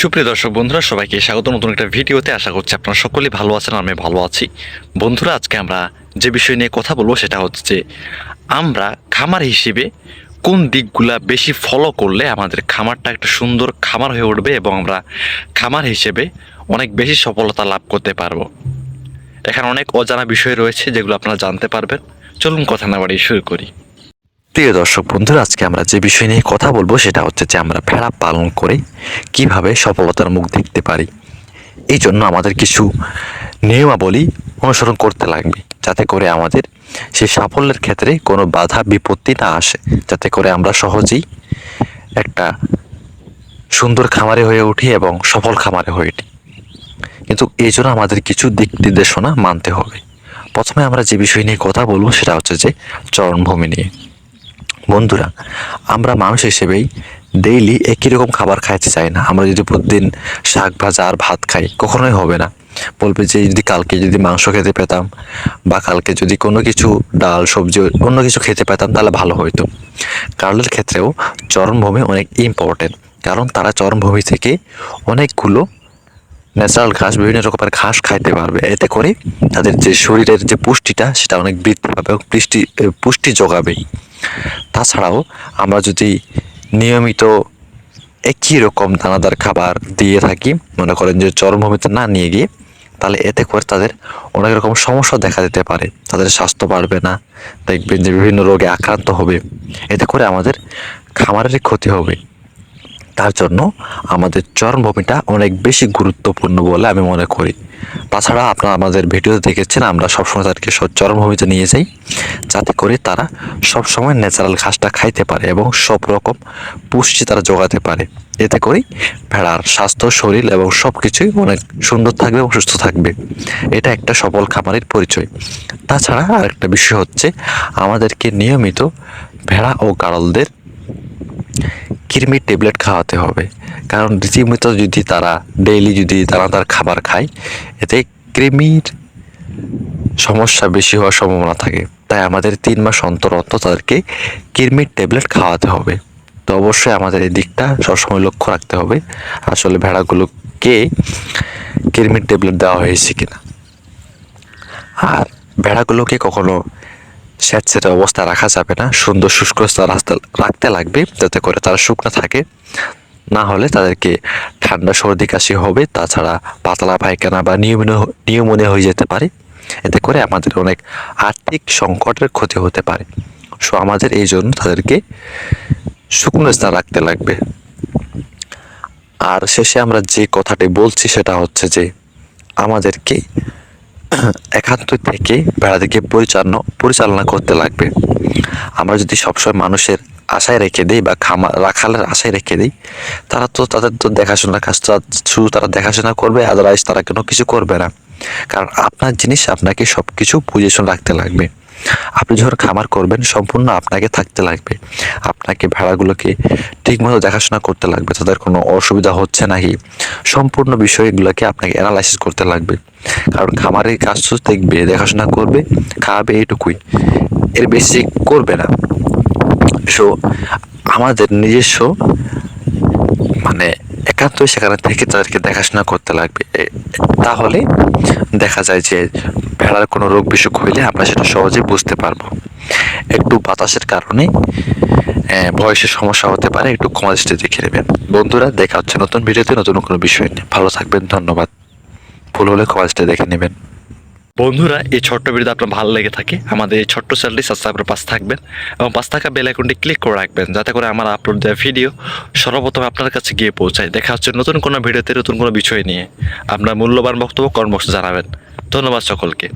সুপ্রিয় দর্শক বন্ধুরা, সবাইকে স্বাগত। নতুন একটা ভিডিওতে আশা করছি আপনারা সকলেই ভালো আছেন আমি ভালো আছি। বন্ধুরা, আজকে আমরা যে বিষয় নিয়ে কথা বলব সেটা হচ্ছে, আমরা খামার হিসেবে কোন দিকগুলা বেশি ফলো করলে আমাদের খামারটা একটা সুন্দর খামার হয়ে উঠবে এবং আমরা খামার হিসেবে অনেক বেশি সফলতা লাভ করতে পারব। এখানে অনেক অজানা বিষয় রয়েছে যেগুলো আপনারা জানতে পারবেন। চলুন কথা না বাড়িয়ে শুরু করি। প্রিয় দর্শক বন্ধুরা, আজকে আমরা যে বিষয় নিয়ে কথা বলব সেটা হচ্ছে যে আমরা ভেড়া পালন করে, কীভাবে সফলতার মুখ দেখতে পারি। এই জন্য আমাদের কিছু নিয়মাবলী অনুসরণ করতে লাগবে, যাতে করে আমাদের সেই সাফল্যের ক্ষেত্রে কোনো বাধা, বিপত্তি না আসে। যাতে করে আমরা সহজেই একটা সুন্দর খামারে হয়ে উঠি এবং সফল খামারে হয়ে উঠি। কিন্তু এই জন্য আমাদের কিছু দিক নির্দেশনা মানতে হবে। প্রথমে আমরা যে বিষয় নিয়ে কথা বলব সেটা হচ্ছে যে চরণভূমি নিয়ে। বন্ধুরা, আমরা মানুষ হিসেবেই ডেইলি একই রকম খাবার খাইতে চাই না। আমরা যদি প্রতিদিন শাক ভাজা আর ভাত খাই, কখনোই হবে না। বলবে যে, যদি কালকে যদি মাংস খেতে পেতাম বা কালকে যদি কোনো কিছু ডাল, সবজি, অন্য কিছু খেতে পেতাম, তাহলে ভালো হতো কার্লের ক্ষেত্রেও চরমভূমি অনেক ইম্পর্টেন্ট কারণ তারা চরমভূমি থেকে অনেকগুলো ন্যাচারাল ঘাস, বিভিন্ন রকমের ঘাস খাইতে পারবে। এতে করে তাদের যে শরীরের যে পুষ্টিটা, সেটা অনেক বৃদ্ধি পাবে এবং পুষ্টি পুষ্টি যোগাবে। তাছাড়াও আমরা যদি নিয়মিত একই রকম দানাদার খাবার দিয়ে থাকি, মনে করেন যে চরমভূমিতে না নিয়ে গিয়ে, তাহলে এতে করে তাদের অনেক রকম সমস্যা দেখা দিতে পারে। তাদের স্বাস্থ্য বাড়বে না, দেখবেন যে বিভিন্ন রোগে আক্রান্ত হবে। এতে করে আমাদের খামারের ক্ষতি হবে। তার জন্য আমাদের চরমভূমিটা অনেক বেশি গুরুত্বপূর্ণ বলে আমি মনে করি। তাছাড়া আপনারা আমাদের ভিডিও দেখেছেন, আমরা সবসময় তাদেরকে চরমভূমিতে নিয়ে যাই, যাতে করে তারা সবসময় ন্যাচারাল ঘাসটা খাইতে পারে এবং সব রকম পুষ্টি তারা যোগাতে পারে। এতে করেই ভেড়ার স্বাস্থ্য, শরীর এবং সব কিছুই অনেক সুন্দর থাকবে এবং সুস্থ থাকবে। এটা একটা সফল খামারের পরিচয়। তাছাড়া আরেকটা বিষয় হচ্ছে, আমাদেরকে নিয়মিত ভেড়া ও গাড়লদের কৃমির ট্যাবলেট খাওয়াতে হবে। কারণ রীতিমতো যদি তারা ডেইলি যদি তারা তার খাবার খায়, এতে কৃমির সমস্যা বেশি হওয়ার সম্ভাবনা থাকে। তাই আমাদের তিন মাস অন্তর অন্তর তাদেরকে কৃমির ট্যাবলেট খাওয়াতে হবে। তো অবশ্যই আমাদের এই দিকটা সবসময় লক্ষ্য রাখতে হবে, আসলে ভেড়াগুলোকে কৃমির ট্যাবলেট দেওয়া হয়েছে কিনা। আর ভেড়াগুলোকে কখনো স্যাঁতস্যাঁতে অবস্থা রাখা যাবে না। সুন্দর শুষ্ক রাস্তা রাখতে লাগবে যাতে করে তারা শুকনো থাকে। না হলে তাদেরকে ঠান্ডা সর্দি কাশি হবে, তাছাড়া পাতলা পায়খানা বা নিউমোনিয়া নিউমোনিয়া হয়ে যেতে পারে। এতে করে আমাদের অনেক আর্থিক সংকটের ক্ষতি হতে পারে। সো আমাদের এই জন্য তাদেরকে শুকনো স্থান রাখতে লাগবে। আর শেষে আমরা যে কথাটি বলছি সেটা হচ্ছে যে, আমাদেরকে একান্ত থেকে বেড়াদেরকে পরিচালনা পরিচালনা করতে লাগবে। আমরা যদি সবসময় মানুষের আশায় রেখে দিই বা খামার রাখালের আশায় রেখে দিই, তারা তো তাদের তো দেখাশোনা কাজ শুধু তারা দেখাশোনা করবে আদারওয়াইজ তারা কোনো কিছু করবে না। কারণ আপনার জিনিস আপনাকে সব কিছু পজিশন রাখতে লাগবে। আপনি যখন খামার করবেন, সম্পূর্ণ আপনাকে থাকতে লাগবে। আপনাকে ভেড়াগুলোকে ঠিকমতো দেখাশোনা করতে লাগবে, তাদের কোনো অসুবিধা হচ্ছে নাকি? সম্পূর্ণ বিষয়গুলোকে আপনাকে অ্যানালাইসিস করতে লাগবে। কারণ খামারের কাজ তো দেখবে, দেখাশোনা করবে খাওয়াবে এইটুকুই। এর বেশি করবে না। সো আমাদের নিজস্ব মানে একান্তই সেখানে থেকে তাদেরকে দেখাশোনা করতে লাগবে। তাহলে দেখা যায় যে ভেড়ার কোনো রোগ বিসুখ হইলে আমরা সেটা সহজেই বুঝতে পারব। একটু বাতাসের কারণে বয়সের সমস্যা হতে পারে, একটু কমা দৃষ্টি দেখে নেবেন। বন্ধুরা, দেখা হচ্ছে নতুন ভিডিওতে, নতুন কোনো বিষয় নিয়ে। ভালো থাকবেন, ধন্যবাদ। ভুল হলে কমা দৃষ্টি দেখে নেবেন। বন্ধুরা, এই ছোট্ট ভিডিওতে আপনার ভালো লেগে থাকে, আমাদের এই ছোট্ট চ্যানেলটি সাবস্ক্রাইব করে পাশে থাকবেন এবং পাশে থাকা বেল আইকনটি ক্লিক করে রাখবেন, যাতে করে আমার আপলোড দেওয়া ভিডিও সর্বপ্রথম আপনার কাছে গিয়ে পৌঁছায়। দেখা হচ্ছে নতুন কোনো ভিডিওতে নতুন কোনো বিষয় নিয়ে। আপনার মূল্যবান বক্তব্য কর্মবক্স জানাবেন। ধন্যবাদ সকলকে।